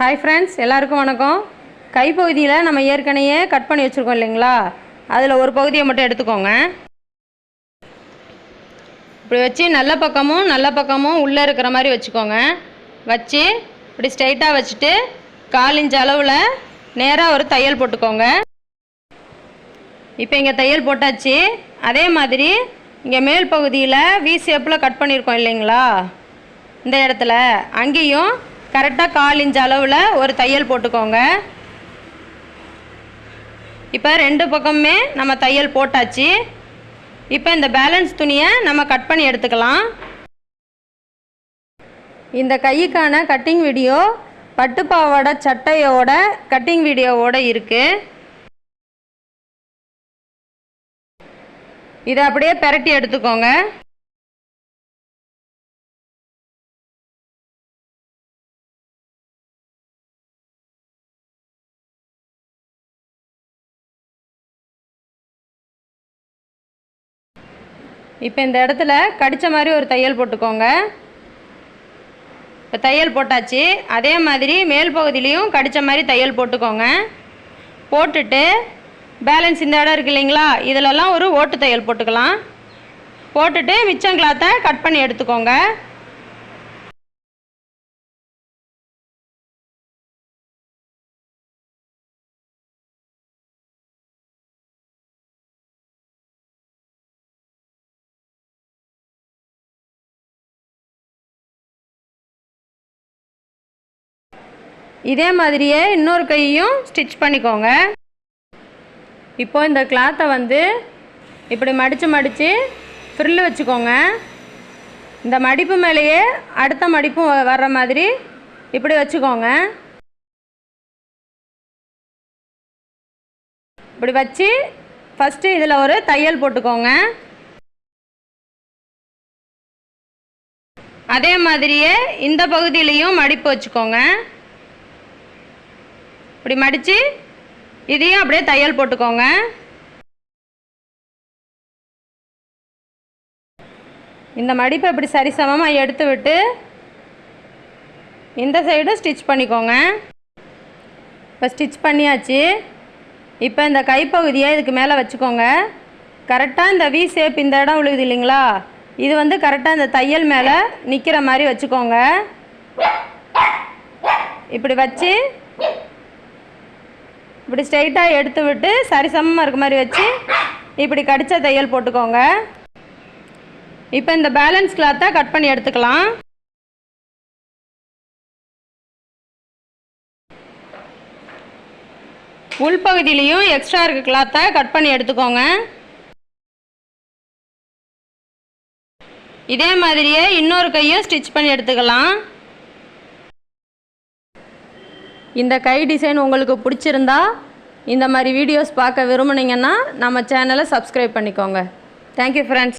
Hi friends எல்லாருக்கும் வணக்கம். கைப்பகுதியில் நம்ம ஏற்கனவே கட் பண்ணி வச்சுருக்கோம் இல்லைங்களா? அதில் ஒரு பகுதியை மட்டும் எடுத்துக்கோங்க. இப்படி வச்சு நல்ல பக்கமும் நல்ல பக்கமும் உள்ளே இருக்கிற மாதிரி வச்சுக்கோங்க. வச்சு இப்படி ஸ்ட்ரைட்டாக வச்சுட்டு கால் இன்ச் அளவில் நேராக ஒரு தையல் போட்டுக்கோங்க. இப்போ இங்கே தையல் போட்டாச்சு. அதே மாதிரி இங்கே மேல் பகுதியில் வி ஷேப்பில் கட் பண்ணியிருக்கோம் இல்லைங்களா? இந்த இடத்துல. அங்கேயும் கரெக்டாக கால் இன்ச் அளவில் ஒரு தையல் போட்டுக்கோங்க. இப்போ ரெண்டு பக்கமுமே நம்ம தையல் போட்டாச்சு. இப்போ இந்த பேலன்ஸ் துணியை நம்ம கட் பண்ணி எடுத்துக்கலாம். இந்த கைக்கான கட்டிங் வீடியோ பட்டுப்பாவோட சட்டையோட கட்டிங் வீடியோவோட இருக்குது இதை அப்படியே பெரட்டி எடுத்துக்கோங்க. இப்போ இந்த இடத்துல கடித்த மாதிரி ஒரு தையல் போட்டுக்கோங்க. இப்போ தையல் போட்டாச்சு. அதே மாதிரி மேல் பகுதியிலையும் கடித்த மாதிரி தையல் போட்டுக்கோங்க. போட்டுட்டு பேலன்ஸ் இந்த இடம் இருக்கு இல்லைங்களா? இதிலெல்லாம் ஒரு ஓட்டு தையல் போட்டுக்கலாம். போட்டுட்டு மிச்சம் கிளாத்தை கட் பண்ணி எடுத்துக்கோங்க. இதே மாதிரியே இன்னொரு கையையும் ஸ்டிச் பண்ணிக்கோங்க. இப்போ இந்த கிளாத்தை வந்து இப்படி மடித்து மடித்து ஃப்ரில் வச்சுக்கோங்க. இந்த மடிப்பு மேலேயே அடுத்த மடிப்பும் வ- வர்ற மாதிரி இப்படி வச்சுக்கோங்க. இப்படி வச்சு ஃபஸ்ட்டு இதில் ஒரு தையல் போட்டுக்கோங்க. அதே மாதிரியே இந்த பகுதியிலையும் மடிப்பு வச்சுக்கோங்க. இப்படி மடித்து இதையும் அப்படியே தையல் போட்டுக்கோங்க. இந்த மடிப்பை இப்படி சரிசமமாக எடுத்து விட்டு இந்த சைடு ஸ்டிச் பண்ணிக்கோங்க. இப்போ ஸ்டிச் பண்ணியாச்சு. இப்போ இந்த கைப்பகுதியை இதுக்கு மேலே வச்சுக்கோங்க. கரெக்டாக இந்த வி ஷேப் இந்த இடம் விழுகுது இல்லைங்களா? இது வந்து கரெக்டாக இந்த தையல் மேலே நிற்கிற மாதிரி வச்சுக்கோங்க. இப்படி வச்சு இப்படி ஸ்ட்ரைட்டாக எடுத்து விட்டு சரிசமமாக இருக்க மாதிரி வச்சு இப்படி கடித்த தையல் போட்டுக்கோங்க. இப்போ இந்த பேலன்ஸ் கிளாத்தை கட் பண்ணி எடுத்துக்கலாம். உள்பகுதியிலையும் எக்ஸ்ட்ரா இருக்க கிளாத்தை கட் பண்ணி எடுத்துக்கோங்க. இதே மாதிரியே இன்னொரு கையும் ஸ்டிச் பண்ணி எடுத்துக்கலாம். இந்த கை டிசைன் உங்களுக்கு பிடிச்சிருந்தா இந்த மாதிரி வீடியோஸ் பார்க்க விரும்புனீங்கன்னா நம்ம சேனலை சப்ஸ்கிரைப் பண்ணிக்கோங்க. Thank you friends